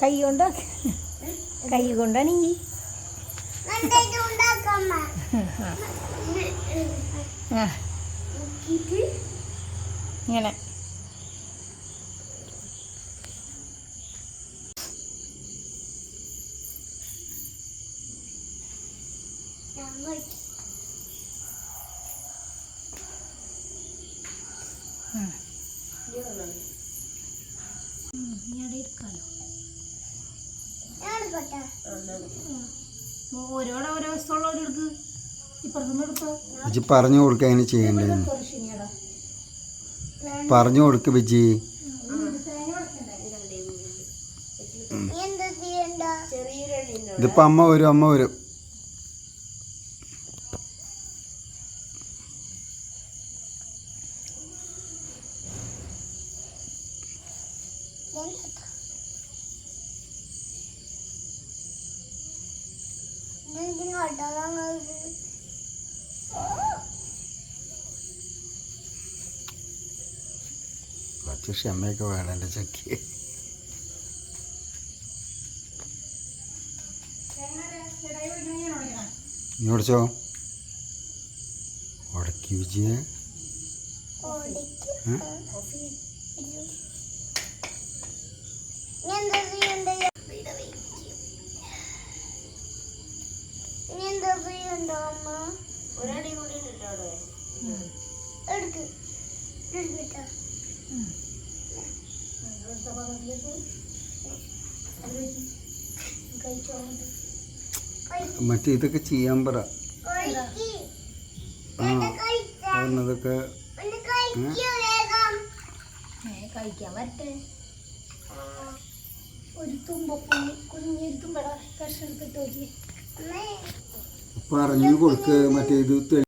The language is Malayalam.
കൈ കൊണ്ട? കൈ കൊണ്ടാണെങ്കിൽ ഇങ്ങനെ. ഞങ്ങൾ ഉം. ഓരോടെ ഓരോ വിജി പറഞ്ഞു കൊടുക്കുക അങ്ങനെ ചെയ്യണ്ടേ പറഞ്ഞു കൊടുക്ക വിജി. ഇതിപ്പോ അമ്മ വരും അമ്മ വരും. കുറച്ച് ക്ഷമയൊക്കെ വേണം എന്റെ ചക്കി. നീ ഓടിച്ചോ? ഉടക്കി വിജയെ. മറ്റേ ഇതൊക്കെ ചെയ്യാൻ പറ. കഴിക്ക് ആ അതൊക്കെ കഴിക്കാൻ വരട്ടെ. ആ, ഒരു തുമ്പപ്പുള്ളി കുഞ്ഞൊരു തുമ്പട കഷ്ണം എടുത്തിട്ട് നോക്കി പറഞ്ഞു കൊടുക്ക് മറ്റേ ഇത് തെളി